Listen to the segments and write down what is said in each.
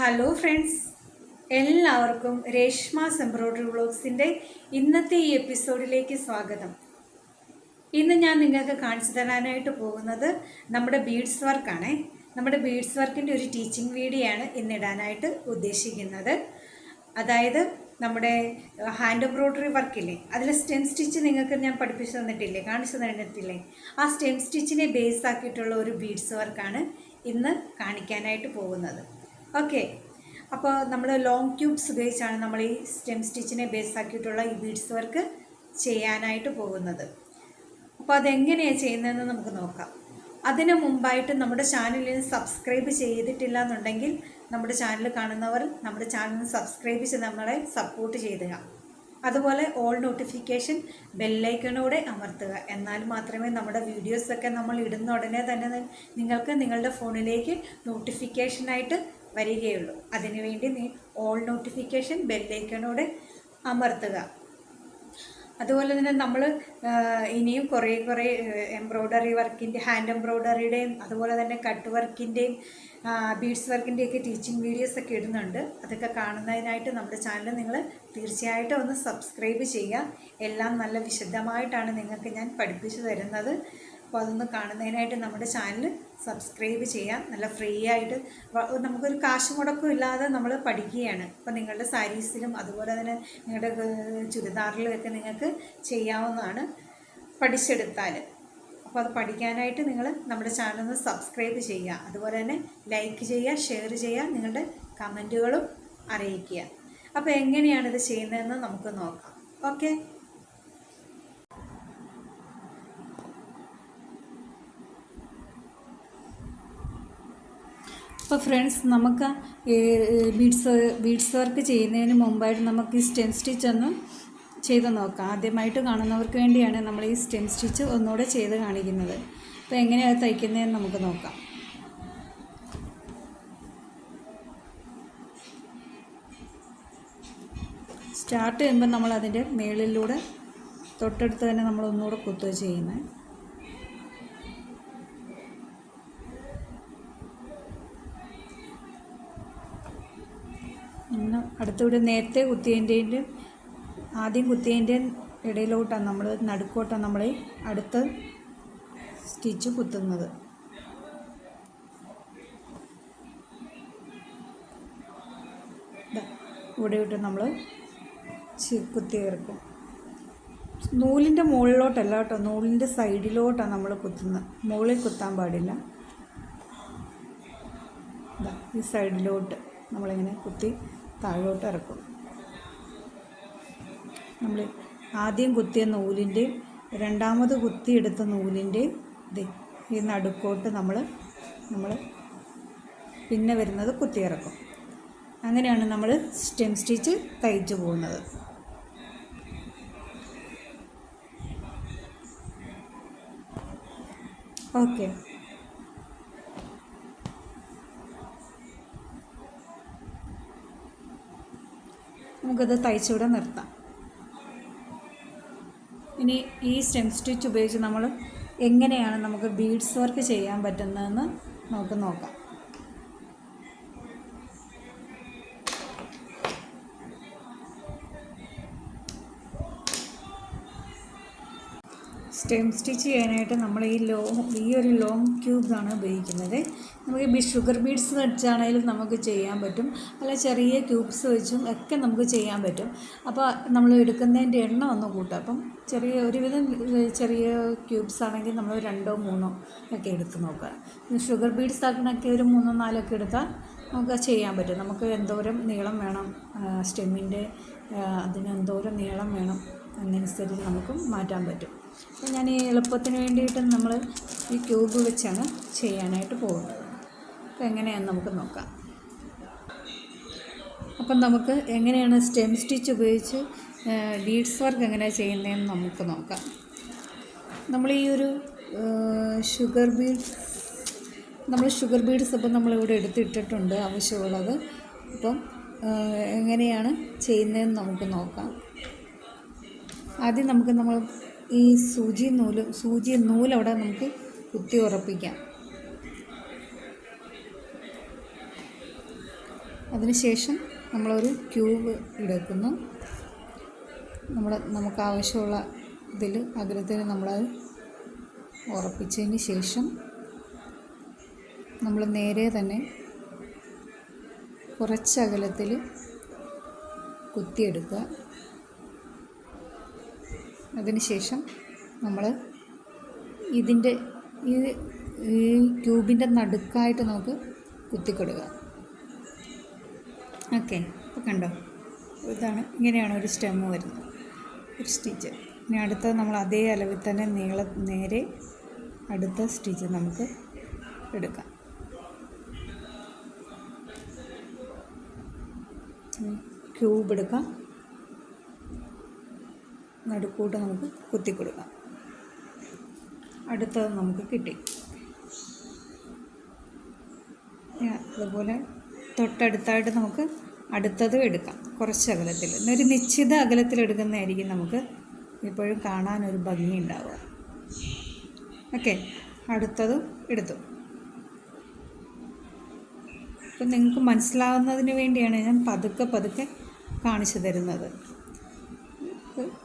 Hello friends എല്ലാവർക്കും Reshma embroidery വ്ളോഗ്സിന്റെ ഇന്നത്തെ ഈ എപ്പിസോഡിലേക്ക് സ്വാഗതം. ഇന്ന് ഞാൻ നിങ്ങൾക്ക് കാണിച്ചു തരാനായിട്ട് പോകുന്നത് നമ്മുടെ ബീഡ്സ് വർക്കാണേ. നമ്മുടെ ബീഡ്സ് വർക്കിന്റെ ഒരു ടീച്ചിങ് വീഡിയോ ആണ് ഇന്നിടാനായിട്ട് ഉദ്ദേശിക്കുന്നത്. അതായത് നമ്മുടെ ഹാൻഡ് എംബ്രോയ്ഡറി വർക്കില്ലേ അതിൽ സ്റ്റെം സ്റ്റിച്ച് നിങ്ങൾക്ക് ഞാൻ പഠിപ്പിച്ചു തന്നിട്ടില്ലേ കാണിച്ചു തന്നിട്ടില്ലേ? ആ സ്റ്റെം സ്റ്റിച്ചിനെ ബേസ് ആക്കിയിട്ടുള്ള ഒരു ബീഡ്സ് വർക്കാണ് ഇന്ന് കാണിക്കാനായിട്ട് പോകുന്നത്. ഓക്കെ അപ്പോൾ നമ്മൾ ലോങ് ക്യൂബ്സ് ഉപയോഗിച്ചാണ് നമ്മൾ ഈ സ്റ്റെം സ്റ്റിച്ചിനെ ബേസ് ആക്കിയിട്ടുള്ള ഈ ബീഡ്സ് വർക്ക് ചെയ്യാനായിട്ട് പോകുന്നത്. അപ്പോൾ അതെങ്ങനെയാണ് ചെയ്യുന്നതെന്ന് നമുക്ക് നോക്കാം. അതിനു മുമ്പായിട്ട് നമ്മുടെ ചാനലിൽ സബ്സ്ക്രൈബ് ചെയ്തിട്ടില്ല എന്നുണ്ടെങ്കിൽ നമ്മുടെ ചാനൽ കാണുന്നവർ നമ്മുടെ ചാനൽ സബ്സ്ക്രൈബ് ചെയ്ത് നമ്മളെ സപ്പോർട്ട് ചെയ്യുക അതുപോലെ ഓൾ നോട്ടിഫിക്കേഷൻ ബെല്ലൈക്കണോടെ അമർത്തുക. എന്നാൽ മാത്രമേ നമ്മുടെ വീഡിയോസൊക്കെ നമ്മൾ ഇടുന്ന ഉടനെ തന്നെ നിങ്ങൾക്ക് നിങ്ങളുടെ ഫോണിലേക്ക് നോട്ടിഫിക്കേഷനായിട്ട് വരികയുള്ളൂ. അതിനുവേണ്ടി നീ ഓൾ നോട്ടിഫിക്കേഷൻ ബെല്ലൈക്കണോടെ അമർത്തുക. അതുപോലെ തന്നെ നമ്മൾ ഇനിയും കുറേ കുറേ എംബ്രോയ്ഡറി വർക്കിന്റെ ഹാൻഡ് എംബ്രോയ്ഡറിയുടെയും അതുപോലെ തന്നെ കട്ട് വർക്കിന്റെയും ബീഡ്സ് വർക്കിന്റെയൊക്കെ ടീച്ചിങ് വീഡിയോസ് ഒക്കെ ഇടുന്നുണ്ട്. അതൊക്കെ കാണുന്നതിനായിട്ട് നമ്മുടെ ചാനൽ നിങ്ങൾ തീർച്ചയായിട്ടും ഒന്ന് സബ്സ്ക്രൈബ് ചെയ്യുക. എല്ലാം നല്ല വിശദമായിട്ടാണ് നിങ്ങൾക്ക് ഞാൻ പഠിപ്പിച്ചു തരുന്നത്. അപ്പോൾ അതൊന്ന് കാണുന്നതിനായിട്ട് നമ്മുടെ ചാനൽ സബ്സ്ക്രൈബ് ചെയ്യാം. നല്ല ഫ്രീ ആയിട്ട്. നമുക്കൊരു കാശ് മുടക്കം ഇല്ലാതെ നമ്മൾ പഠിക്കുകയാണ്. അപ്പോൾ നിങ്ങളുടെ സാരീസിലും അതുപോലെ തന്നെ നിങ്ങളുടെ ചുരിദാറിലും ഒക്കെ നിങ്ങൾക്ക് ചെയ്യാവുന്നതാണ് പഠിച്ചെടുത്താൽ. അപ്പോൾ അത് പഠിക്കാനായിട്ട് നിങ്ങൾ നമ്മുടെ ചാനൽ ഒന്ന് സബ്സ്ക്രൈബ് ചെയ്യുക. അതുപോലെ തന്നെ ലൈക്ക് ചെയ്യുക ഷെയർ ചെയ്യുക നിങ്ങളുടെ കമന്റുകളും അറിയിക്കുക. അപ്പോൾ എങ്ങനെയാണിത് ചെയ്യുന്നതെന്ന് നമുക്ക് നോക്കാം. ഓക്കെ? അപ്പോൾ ഫ്രണ്ട്സ് നമുക്ക് ബീഡ്സ് ബീഡ്സ് വർക്ക് ചെയ്യുന്നതിന് മുമ്പായിട്ട് നമുക്ക് ഈ സ്റ്റെം സ്റ്റിച്ച് ഒന്ന് ചെയ്ത് നോക്കാം. ആദ്യമായിട്ട് കാണുന്നവർക്ക് വേണ്ടിയാണ് നമ്മൾ ഈ സ്റ്റെം സ്റ്റിച്ച് ഒന്നുകൂടെ ചെയ്ത് കാണിക്കുന്നത്. അപ്പോൾ എങ്ങനെയാണ് തയ്ക്കുന്നതെന്ന് നമുക്ക് നോക്കാം. സ്റ്റാർട്ട് ചെയ്യുമ്പോൾ നമ്മൾ അതിന്റെ മേളിലൂടെ തൊട്ടടുത്ത് തന്നെ നമ്മൾ ഒന്നുകൂടെ കുത്തുക ചെയ്യുന്നത്. അടുത്തൂടെ നേരത്തെ കുത്തിയതിന്റെയും ആദ്യം കുത്തിയതിന്റെയും ഇടയിലോട്ടാണ് നമ്മൾ നടുക്കോട്ടാണ് നമ്മൾ അടുത്ത സ്റ്റിച്ച് കുത്തുന്നത്. ഇവിടെ ഇട്ട് നമ്മൾ കുത്തി ഇറക്കും. നൂലിന്റെ മുകളിലോട്ടല്ല കേട്ടോ നൂലിന്റെ സൈഡിലോട്ടാണ് നമ്മൾ കുത്തുന്നത്. മുകളിൽ കുത്താൻ പാടില്ല. ഈ സൈഡിലോട്ട് നമ്മളിങ്ങനെ കുത്തി താഴോട്ട് ഇറക്കും നമ്മൾ ആദ്യം കുത്തിയ നൂലിന്റെ രണ്ടാമത് കുത്തിയെടുത്ത നൂലിന്റെ ഇത് ഈ നടുക്കോട്ട് നമ്മൾ നമ്മൾ പിന്നെ വരുന്നത് കുത്തിയിറക്കും. അങ്ങനെയാണ് നമ്മൾ സ്റ്റെം സ്റ്റിച്ച് തയ്ച്ചു പോകുന്നത്. ഓക്കെ. നമുക്കത് തയ്ച്ചുകൂടെ നിർത്താം. ഇനി ഈ സ്റ്റെം സ്റ്റിച്ച് ഉപയോഗിച്ച് നമ്മൾ എങ്ങനെയാണ് നമുക്ക് ബീഡ്സ് വർക്ക് ചെയ്യാൻ പറ്റുന്നതെന്ന് നമുക്ക് നോക്കാം. സ്റ്റെം സ്റ്റിച്ച് ചെയ്യാനായിട്ട് നമ്മൾ ഈ ലോ ഈ ഒരു ലോങ് ക്യൂബ്സാണ് ഉപയോഗിക്കുന്നത്. നമുക്ക് ഈ ഷുഗർ ബീഡ്സ് വെച്ചാണെങ്കിലും നമുക്ക് ചെയ്യാൻ പറ്റും. അല്ല ചെറിയ ക്യൂബ്സ് വെച്ചും ഒക്കെ നമുക്ക് ചെയ്യാൻ പറ്റും. അപ്പോൾ നമ്മൾ എടുക്കുന്നതിന്റെ എണ്ണം ഒന്ന് കൂട്ടും അപ്പം ചെറിയ ഒരുവിധം ചെറിയ ക്യൂബ്സ് ആണെങ്കിൽ നമ്മൾ രണ്ടോ മൂന്നോ ഒക്കെ എടുത്ത് നോക്കുക. ഷുഗർ ബീഡ്സ് ആക്കണമൊക്കെ ഒരു മൂന്നോ നാലോ ഒക്കെ എടുത്താൽ നമുക്ക് ചെയ്യാൻ പറ്റും. നമുക്ക് എന്തോരം നീളം വേണം സ്റ്റെമ്മിന്റെ അതിന് എന്തോരം നീളം വേണം അതിനനുസരിച്ച് നമുക്ക് മാറ്റാൻ പറ്റും. അപ്പോൾ ഞാൻ ഈ എളുപ്പത്തിന് വേണ്ടിയിട്ട് നമ്മൾ ഈ ക്യൂബ് വെച്ചാണ് ചെയ്യാനായിട്ട് പോകുന്നത് അപ്പോൾ എങ്ങനെയാണെന്ന് നമുക്ക് നോക്കാം. അപ്പം നമുക്ക് എങ്ങനെയാണ് സ്റ്റെം സ്റ്റിച്ച് ഉപയോഗിച്ച് ബീഡ്സ് വർക്ക് എങ്ങനെയാണ് ചെയ്യുന്നതെന്ന് നമുക്ക് നോക്കാം. നമ്മൾ ഈ ഒരു ഷുഗർ ബീഡ്സ് നമ്മൾ ഷുഗർ ബീഡ്സ് ഇപ്പം നമ്മളിവിടെ എടുത്തിട്ടിട്ടുണ്ട് ആവശ്യമുള്ളത്. അപ്പം എങ്ങനെയാണ് ചെയ്യുന്നതെന്ന് നമുക്ക് നോക്കാം. ആദ്യം നമുക്ക് നമ്മൾ ഈ സൂചി നൂൽ സൂചി നൂലവിടെ നമുക്ക് കുത്തി ഉറപ്പിക്കാം. അതിനുശേഷം നമ്മളൊരു ക്യൂബ് എടുക്കുന്നു. നമ്മൾ നമുക്ക് ആവശ്യമുള്ള ഇതിൽ അഗ്രത്തിൽ നമ്മളത് ഉറപ്പിച്ചതിന് ശേഷം നമ്മൾ നേരെ തന്നെ കുറച്ച് അകലത്തിൽ കുത്തിയെടുക്കുക. അതിനുശേഷം നമ്മൾ ഇതിന്റെ ഈ ഈ ക്യൂബിന്റെ നടുക്കായിട്ട് നമുക്ക് കുത്തിക്കൊടുക്കുക ഓക്കെ ഇപ്പോൾ കണ്ടോ? ഇതാണ് ഇങ്ങനെയാണ് ഒരു സ്റ്റെമ്മ് വരുന്നത്. ഒരു സ്റ്റിച്ച്. ഇനി അടുത്ത നമ്മൾ അതേ അളവിൽ തന്നെ നീള നേരെ അടുത്ത സ്റ്റിച്ച് നമുക്ക് എടുക്കാം. ക്യൂബ് എടുക്കാം. നടുക്കൂട്ട് നമുക്ക് കുത്തി കൊടുക്കാം അടുത്തത് നമുക്ക് കിട്ടി. അതുപോലെ തൊട്ടടുത്തായിട്ട് നമുക്ക് അടുത്തതും എടുക്കാം. കുറച്ച് അകലത്തിൽ. എന്നൊരു നിശ്ചിത അകലത്തിൽ എടുക്കുന്നതായിരിക്കും നമുക്ക് കാണാൻ കാണാനൊരു ഭംഗി ഉണ്ടാവുക. ഓക്കെ അടുത്തതും എടുത്തു. അപ്പം നിങ്ങൾക്ക് മനസ്സിലാവുന്നതിന് വേണ്ടിയാണ് ഞാൻ പതുക്കെ പതുക്കെ കാണിച്ചു തരുന്നത്.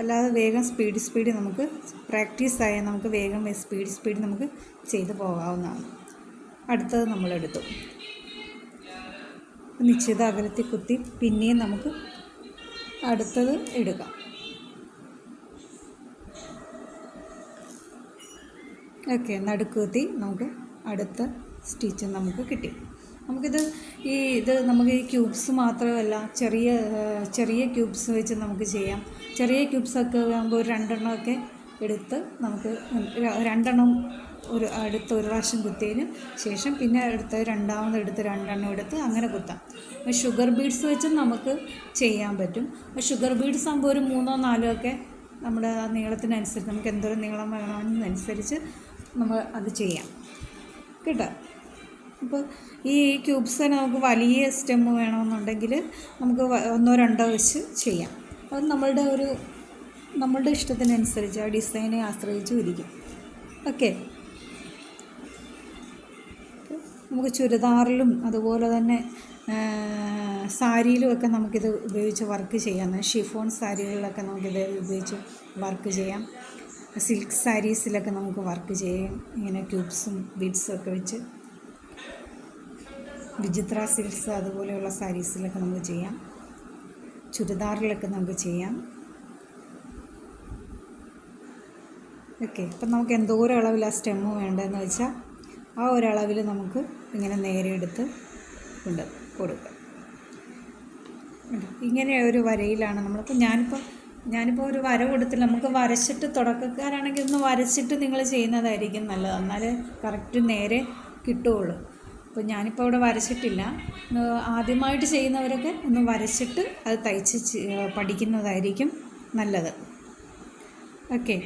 അല്ലാതെ വേഗം സ്പീഡ് സ്പീഡ് നമുക്ക് പ്രാക്ടീസ് ആയാൽ നമുക്ക് വേഗം സ്പീഡ് സ്പീഡ് നമുക്ക് ചെയ്തു പോകാവുന്നതാണ്. അടുത്തത് നമ്മളെടുത്തു നിശ്ചിത അകലത്തിൽ കുത്തി പിന്നെയും നമുക്ക് അടുത്തത് എടുക്കാം. ഓക്കെ നടുക്കുത്തി നമുക്ക് അടുത്ത സ്റ്റിച്ച് നമുക്ക് കിട്ടി. നമുക്കിത് ഈ ഇത് നമുക്ക് ഈ ക്യൂബ്സ് മാത്രമല്ല ചെറിയ ചെറിയ ക്യൂബ്സ് വെച്ച് നമുക്ക് ചെയ്യാം. ചെറിയ ക്യൂബ്സൊക്കെ ആകുമ്പോൾ ഒരു രണ്ടെണ്ണമൊക്കെ എടുത്ത് നമുക്ക് രണ്ടെണ്ണം ഒരു അടുത്ത് ഒരു പ്രാവശ്യം കുത്തിയതിന് ശേഷം പിന്നെ എടുത്ത് രണ്ടാമത് എടുത്ത് രണ്ടെണ്ണം എടുത്ത് അങ്ങനെ കുത്താം. ഷുഗർ ബീഡ്സ് വെച്ചും നമുക്ക് ചെയ്യാൻ പറ്റും. ഷുഗർ ബീഡ്സ് ആകുമ്പോൾ ഒരു മൂന്നോ നാലോ ഒക്കെ നമ്മുടെ നീളത്തിനനുസരിച്ച് നമുക്ക് എന്തോരം നീളം വേണമെന്നനുസരിച്ച് നമ്മൾ അത് ചെയ്യാം. കേട്ടോ? അപ്പോൾ ഈ ക്യൂബ്സ് നമുക്ക് വലിയ സ്റ്റെമ്മ് വേണമെന്നുണ്ടെങ്കിൽ നമുക്ക് ഒന്നോ രണ്ടോ വെച്ച് ചെയ്യാം. അത് നമ്മളുടെ ഒരു നമ്മളുടെ ഇഷ്ടത്തിനനുസരിച്ച് ആ ഡിസൈനെ ആശ്രയിച്ചും ഇരിക്കും ഓക്കെ. നമുക്ക് ചുരിദാറിലും അതുപോലെ തന്നെ സാരിയിലുമൊക്കെ നമുക്കിത് ഉപയോഗിച്ച് വർക്ക് ചെയ്യാം. ഷിഫോൺ സാരികളിലൊക്കെ നമുക്കിത് ഉപയോഗിച്ച് വർക്ക് ചെയ്യാം. സിൽക്ക് സാരീസിലൊക്കെ നമുക്ക് വർക്ക് ചെയ്യാം. ഇങ്ങനെ ക്യൂബ്സും ബീഡ്സും ഒക്കെ വെച്ച് വിചിത്ര സിൽക്സ് അതുപോലെയുള്ള സാരീസിലൊക്കെ നമുക്ക് ചെയ്യാം. ചുരിദാറിലൊക്കെ നമുക്ക് ചെയ്യാം. ഓക്കെ ഇപ്പം നമുക്ക് എന്തോരം അളവിൽ ആ സ്റ്റെമ്മ് വേണ്ടതെന്ന് വെച്ചാൽ ആ ഒരളവിൽ നമുക്ക് ഇങ്ങനെ നേരെ എടുത്ത് കൊണ്ട് കൊടുക്കാം. കണ്ടോ? ഇങ്ങനെ ഒരു വരയിലാണ് നമ്മളിപ്പോൾ ഞാനിപ്പോൾ ഞാനിപ്പോൾ ഒരു വര കൊടുത്തില്ല നമുക്ക് വരച്ചിട്ട് തുടക്കക്കാരാണെങ്കിൽ ഒന്ന് വരച്ചിട്ട് നിങ്ങൾ ചെയ്യുന്നതായിരിക്കും നല്ലത്. എന്നാൽ കറക്റ്റ് നേരെ കിട്ടുകയുള്ളൂ. അപ്പോൾ ഞാനിപ്പോൾ ഇവിടെ വരച്ചിട്ടില്ല. ആദ്യമായിട്ട് ചെയ്യുന്നവരൊക്കെ ഒന്ന് വരച്ചിട്ട് അത് തയ്ച്ച് പഠിക്കുന്നതായിരിക്കും നല്ലത്. ഓക്കെ.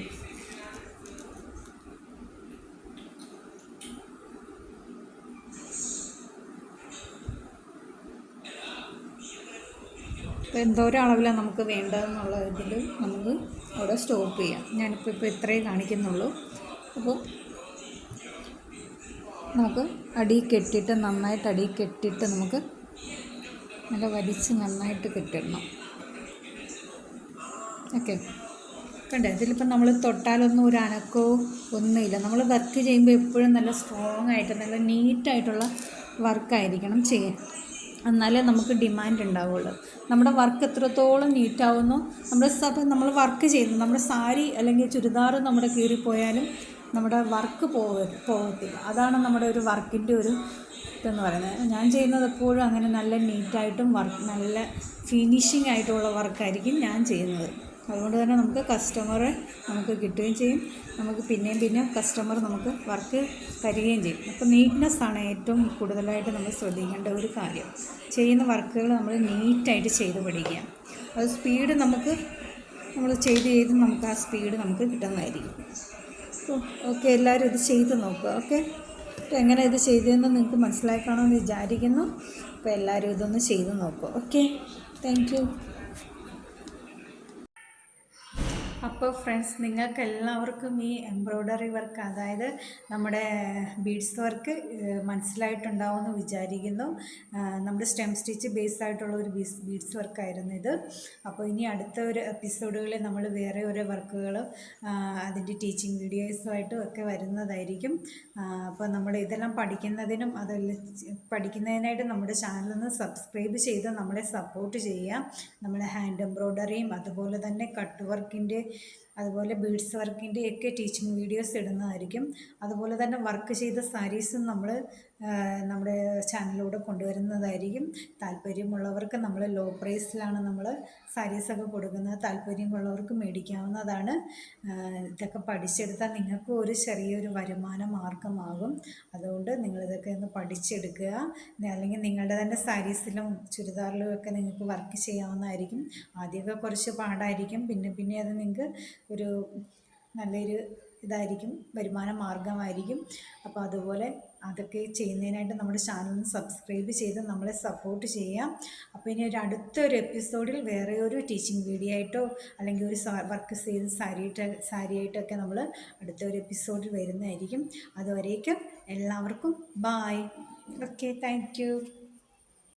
എന്തോരം അളവിലാണ് നമുക്ക് വേണ്ടതെന്നുള്ള ഇതിൽ നമുക്ക് അവിടെ സ്റ്റോപ്പ് ചെയ്യാം. ഞാനിപ്പോൾ ഇപ്പോൾ ഇത്രയേ കാണിക്കുന്നുള്ളൂ. അപ്പോൾ നമുക്ക് അടി കെട്ടിയിട്ട് നന്നായിട്ട് അടി കെട്ടിയിട്ട് നമുക്ക് നല്ല വലിച്ച് നന്നായിട്ട് കെട്ടിടണം. ഓക്കെ. കണ്ടേ? ഇതിലിപ്പോൾ നമ്മൾ തൊട്ടാലൊന്നും ഒരു അനക്കോ ഒന്നുമില്ല. നമ്മൾ വർക്ക് ചെയ്യുമ്പോൾ എപ്പോഴും നല്ല സ്ട്രോങ് ആയിട്ട് നല്ല നീറ്റായിട്ടുള്ള വർക്കായിരിക്കണം ചെയ്യാൻ. എന്നാലേ നമുക്ക് ഡിമാൻഡ് ഉണ്ടാവുള്ളൂ. നമ്മുടെ വർക്ക് എത്രത്തോളം നീറ്റാവുന്നു നമ്മുടെ സ്ഥലം നമ്മൾ വർക്ക് ചെയ്യുന്നു. നമ്മുടെ സാരി അല്ലെങ്കിൽ ചുരിദാർ നമ്മുടെ കീറിപ്പോയാലും നമ്മുടെ വർക്ക് പോവ പോകത്തില്ല അതാണ് നമ്മുടെ ഒരു വർക്കിന്റെ ഒരു ഇതെന്ന് പറയുന്നത്. ഞാൻ ചെയ്യുന്നത് എപ്പോഴും അങ്ങനെ നല്ല നീറ്റായിട്ടും വർക്ക് നല്ല ഫിനിഷിംഗ് ആയിട്ടുള്ള വർക്കായിരിക്കും ഞാൻ ചെയ്യുന്നത്. അതുകൊണ്ട് തന്നെ നമുക്ക് കസ്റ്റമറെ നമുക്ക് കിട്ടുകയും ചെയ്യും. നമുക്ക് പിന്നെയും പിന്നെയും കസ്റ്റമർ നമുക്ക് വർക്ക് തരികയും ചെയ്യും. അപ്പോൾ നീറ്റ്നെസ് ആണ് ഏറ്റവും കൂടുതലായിട്ട് നമ്മൾ ശ്രദ്ധിക്കേണ്ട ഒരു കാര്യം. ചെയ്യുന്ന വർക്കുകൾ നമ്മൾ നീറ്റായിട്ട് ചെയ്ത് പഠിക്കുക. അത് സ്പീഡ് നമുക്ക് നമ്മൾ ചെയ്ത് ചെയ്ത് നമുക്ക് ആ സ്പീഡ് നമുക്ക് കിട്ടുന്നതായിരിക്കും. ഓക്കെ എല്ലാവരും ഇത് ചെയ്ത് നോക്കുക ഓക്കെ? അപ്പോൾ എങ്ങനെ ഇത് ചെയ്തതെന്ന് നിങ്ങൾക്ക് മനസ്സിലാക്കണമെന്ന് വിചാരിക്കുന്നു. അപ്പോൾ എല്ലാവരും ഇതൊന്ന് ചെയ്ത് നോക്കുക ഓക്കെ? താങ്ക് അപ്പോൾ ഫ്രണ്ട്സ് നിങ്ങൾക്ക് എല്ലാവർക്കും ഈ എംബ്രോയ്ഡറി വർക്ക് അതായത് നമ്മുടെ ബീഡ്സ് വർക്ക് മനസ്സിലായിട്ടുണ്ടാവുമെന്ന് വിചാരിക്കുന്നു. നമ്മുടെ സ്റ്റെം സ്റ്റിച്ച് ബേസ് ആയിട്ടുള്ള ഒരു ബീസ് ബീഡ്സ് വർക്കായിരുന്നു ഇത്. അപ്പോൾ ഇനി അടുത്ത ഒരു എപ്പിസോഡുകളിൽ നമ്മൾ വേറെ ഓരോ വർക്കുകളും അതിന്റെ ടീച്ചിങ് വീഡിയോസുമായിട്ടും ഒക്കെ വരുന്നതായിരിക്കും. അപ്പോൾ നമ്മൾ ഇതെല്ലാം പഠിക്കുന്നതിനും അതെല്ലാം പഠിക്കുന്നതിനായിട്ട് നമ്മുടെ ചാനലൊന്ന് സബ്സ്ക്രൈബ് ചെയ്ത് നമ്മളെ സപ്പോർട്ട് ചെയ്യുക. നമ്മളെ ഹാൻഡ് എംബ്രോയ്ഡറിയും അതുപോലെ തന്നെ കട്ട് വർക്കിന്റെ അതുപോലെ ബീഡ്സ് വർക്കിന്റെയൊക്കെ ടീച്ചിങ് വീഡിയോസ് ഇടുന്നതായിരിക്കും. അതുപോലെ തന്നെ വർക്ക് ചെയ്ത സാരീസും നമ്മൾ നമ്മുടെ ചാനലിലൂടെ കൊണ്ടുവരുന്നതായിരിക്കും. താല്പര്യമുള്ളവർക്ക് നമ്മൾ ലോ പ്രൈസിലാണ് നമ്മൾ സാരീസൊക്കെ കൊടുക്കുന്നത്. താല്പര്യമുള്ളവർക്ക് മേടിക്കാവുന്നതാണ്. ഇതൊക്കെ പഠിച്ചെടുത്താൽ നിങ്ങൾക്കും ഒരു ചെറിയൊരു വരുമാന മാർഗമാകും. അതുകൊണ്ട് നിങ്ങളിതൊക്കെ ഒന്ന് പഠിച്ചെടുക്കുക. അല്ലെങ്കിൽ നിങ്ങളുടെ തന്നെ സാരീസിലും ചുരിദാറിലും ഒക്കെ നിങ്ങൾക്ക് വർക്ക് ചെയ്യാവുന്നതായിരിക്കും. ആദ്യമൊക്കെ കുറച്ച് പാടായിരിക്കും. പിന്നെ പിന്നെ അത് നിങ്ങൾക്ക് ഒരു നല്ലൊരു ഇതായിരിക്കും വരുമാന മാർഗമായിരിക്കും അപ്പോൾ അതുപോലെ അതൊക്കെ ചെയ്യുന്നതിനായിട്ട് നമ്മുടെ ചാനൽ സബ്സ്ക്രൈബ് ചെയ്ത് നമ്മളെ സപ്പോർട്ട് ചെയ്യാം അപ്പോൾ ഇനി ഒരു അടുത്തൊരു എപ്പിസോഡിൽ വേറെ ഒരു ടീച്ചിങ് വീഡിയോ ആയിട്ടോ അല്ലെങ്കിൽ ഒരു വർക്ക് ചെയ്ത് സാരിയിട്ട് സാരി ആയിട്ടൊക്കെ നമ്മൾ അടുത്തൊരു എപ്പിസോഡിൽ വരുന്നതായിരിക്കും. അതുവരേക്കും എല്ലാവർക്കും ബായ് ഓക്കെ താങ്ക്